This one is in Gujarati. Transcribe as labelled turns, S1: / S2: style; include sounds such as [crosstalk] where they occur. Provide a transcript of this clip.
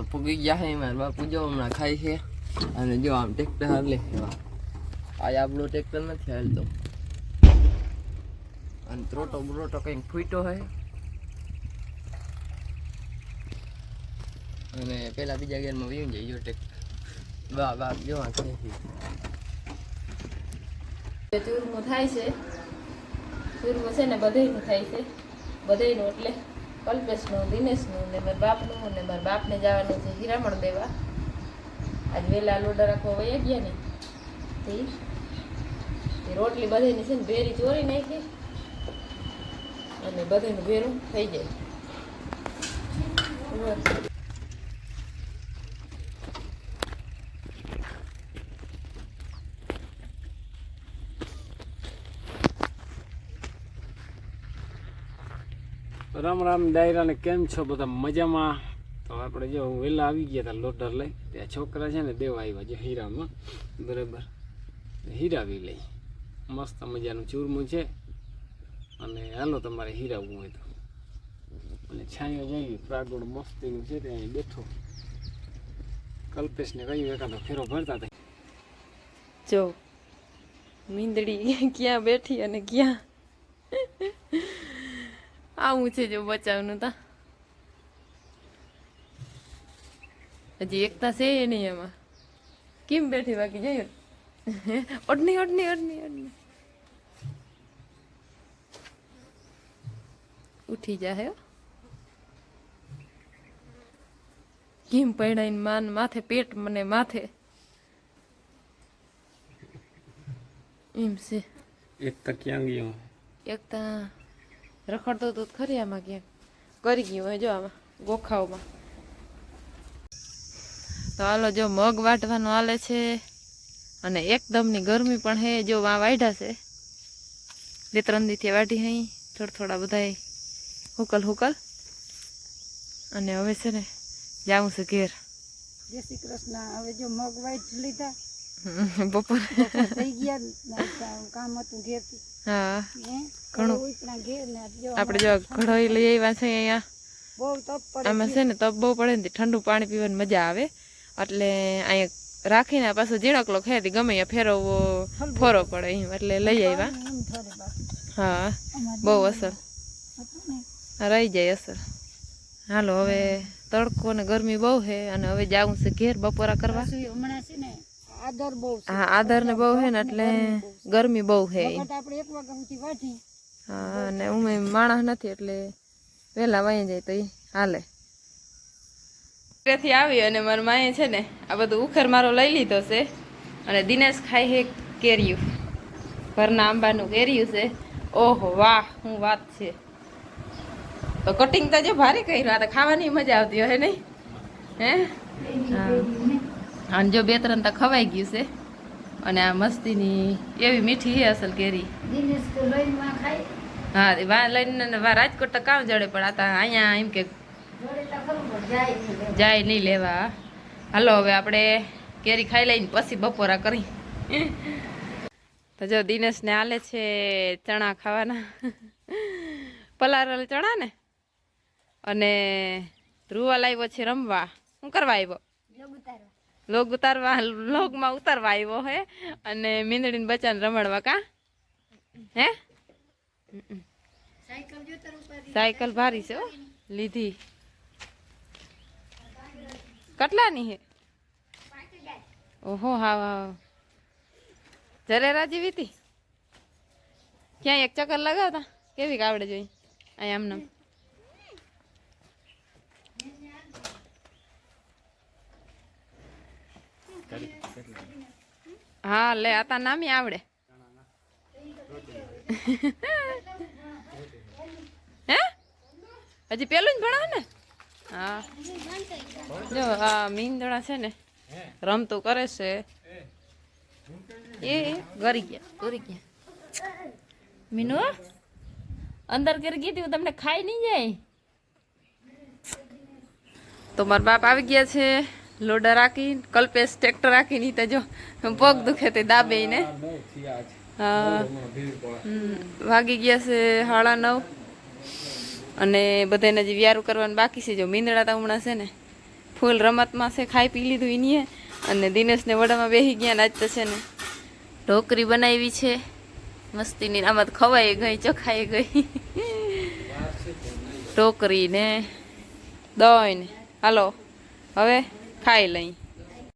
S1: તો પૂગી ગયા છે મારા બાપુ જો હમણાં ખાય છે. અને જો આમ ટ્રેક્ટર હાલે આ આપણો ટ્રેક્ટર નથી હાલતો. અને ત્રોટો બ્રોટો કંઈક ફૂટ્યો હોય અને પેલા બીજા ગેરમાં વીમ જાય જો ટ્રેક્ટર બા બા જો આ છે.
S2: ચૂરમો થાય છે. ચૂરમો છે ને બધે થાય છે. બધે એટલે કલ્પેશનું, દિનેશનું ને મારા બાપનું ને મારા બાપને જવાનું છે હીરામણ દેવા. આજ વહેલા લોડા રાખવા વયા ગયા ને. તે રોટલી બધાની છે ને ભેરી ચોરી નાખી અને બધાનું ભેરું થઈ જાય.
S3: રામ રામ, ડાયરાને કેમ છો બધા? મજામાં? તો આપણે જો વહેલા આવી ગયા હતા લોટર લઈ. ત્યાં છોકરા છે ને દેવા આવ્યા છે હીરામાં. બરાબર. હીરાવી લઈ. મસ્ત મજાનું ચૂરમું છે. અને હાલો તમારે હીરાવવું હોય તો. અને છાંયો જઈ પ્રાગોળ મસ્તીનું છે ત્યાં બેઠો. કલ્પેશને કહ્યું, એકાદો ફેરો ભરતા હતા.
S2: જો, મીંદડી ક્યાં બેઠી અને ક્યાં આવું છે જો બચાવનું તા. હજી એકતા છે એ નહીં એમાં. કેમ બેઠી બાકી જોયું ઓડની અડની ઓડની ઓડની. ઉઠી જાય હો કેમ પૈણાઈને માન માથે પેટ મને માથે? એમ છે.
S3: એક તો ક્યાં ગયો
S2: એક તો રખડતો તો ખરી આમાં ક્યાંક. કરી ગયું હોય જો આમાં, ગોખાઓમાં. તો હાલો જો મગ વાટવાનું હાલે છે અને એકદમની ગરમી પણ હે, જો વા વાઢ્યા છે. બે ત્રણ દીથી વાઢી હઈ, થોડા થોડા બધા હુકલ હુકલ. અને હવે છે ને, જાઉં છે ઘેર.
S4: જય શ્રી કૃષ્ણ. હવે જો મગ વાઈટ લીધા [laughs]
S2: બપોર.
S4: થઈ ગયા કામ હતું
S2: હા. ઘણું.
S4: ઘેર ને જો
S2: આપણે જો ઘડોઈ લઈ આવ્યા છે અહીંયા.
S4: બહુ તપ પડે
S2: આમાં છે. ને તપ બહુ પડે ને ઠંડુ પાણી પીવાની મજા આવે. એટલે અહીંયા રાખીને પાછો ઝીણકલો ખેતી ગમે અહીંયા ફેરવવો ફોરો પડે. એમ એટલે લઈ આવ્યા. હા બહુ અસર. રહી જાય અસર. હાલો હવે તડકો ને ગરમી બહુ છે અને હવે જાવું છે ઘેર બપોરા કરવા.
S4: હમણાં છે ને આદર બહુ
S2: હા આદર ને બહુ હે ને એટલે ગરમી બહુ
S4: હે આપણે એક વાગ્યા સુધી વાઢી.
S2: હા અને ઉમે માણસ નથી એટલે વહેલા વાઈ જાય તો હાલે. ઘરેથી આવી અને મારા માએ છે ને આ બધું ઉખેર મારો લઈ લીધો છે અને દિનેશ ખાઈ હે કેર્યું. ઘરના આંબાનું કેરિયું છે. ઓહો વાહ હું વાત છે. તો કટિંગ તો જે ભારે કર્યું આ તો ખાવાની મજા આવતી હોય નહીં? હે? હા. અને જો બે ત્રણ તો ખવાઈ ગયું છે. અને આ મસ્તીની એવી મીઠી છે અસલ કેરી. હા વા લઈને વા રાજકોટ તો કામ જડે પણ આ તો અહીંયા એમ કે
S4: જાય નહીં
S2: લેવા. હાલો હવે આપણે કેરી ખાઈ લઈને પછી બપોરા કરી. તો જો દિનેશને આલે છે ચણા ખાવાના. પલારેલ ચણા ને? અને રૂવા લાવ્યો છે રમવા. શું કરવા આવ્યો
S4: લોગ ઉતારવા
S2: લોગમાં ઉતારવા આવ્યો હે. અને મીંદડીને બચ્ચાને રમાડવા કા? હે?
S4: સાયકલ
S2: ભારી છે લીધી. કેટલાની હે? ઓહો, હા હા જરેરા જીવી હતી ક્યાં એક ચક્કર લગાવતા? કેવી કાવડે જોઈ? અહીં આમને હા, લે, આ તા નામી આવડે. હે? હજી પેલું જ ભણાવ ને? હા. જો, આ મીંદણા છે ને, રમતું કરે છે. એ ગરી ગયા ગરી ગયા. મીનુ, અંદર કરી ગઈ હતી તમને ખાઈ નહીં જાય. તો મારા બાપ આવી ગયા છે. લોડા રાખી કલ્પેશ ટ્રેક્ટર રાખીને ઈ તો જો પગ દુખે તે દાબે ને હા. વાગી ગયા છે સાડા નવ. અને બધાને હજી વ્યારું કરવાનું બાકી છે. જો મીંદડા તો હમણાં છે ને ફૂલ રમતમાં છે ખાઈ પી લીધું એનીએ અને દિનેશને વડામાં બેસી ગયા ને આજ તો છે ને ઢોકરી બનાવી છે. મસ્તીની આમાં તો ખવાઈ ગઈ ચોખાઈ ગઈ. ઢોકરી ને દહીં ને. હાલો હવે? ખાઈ લઈ.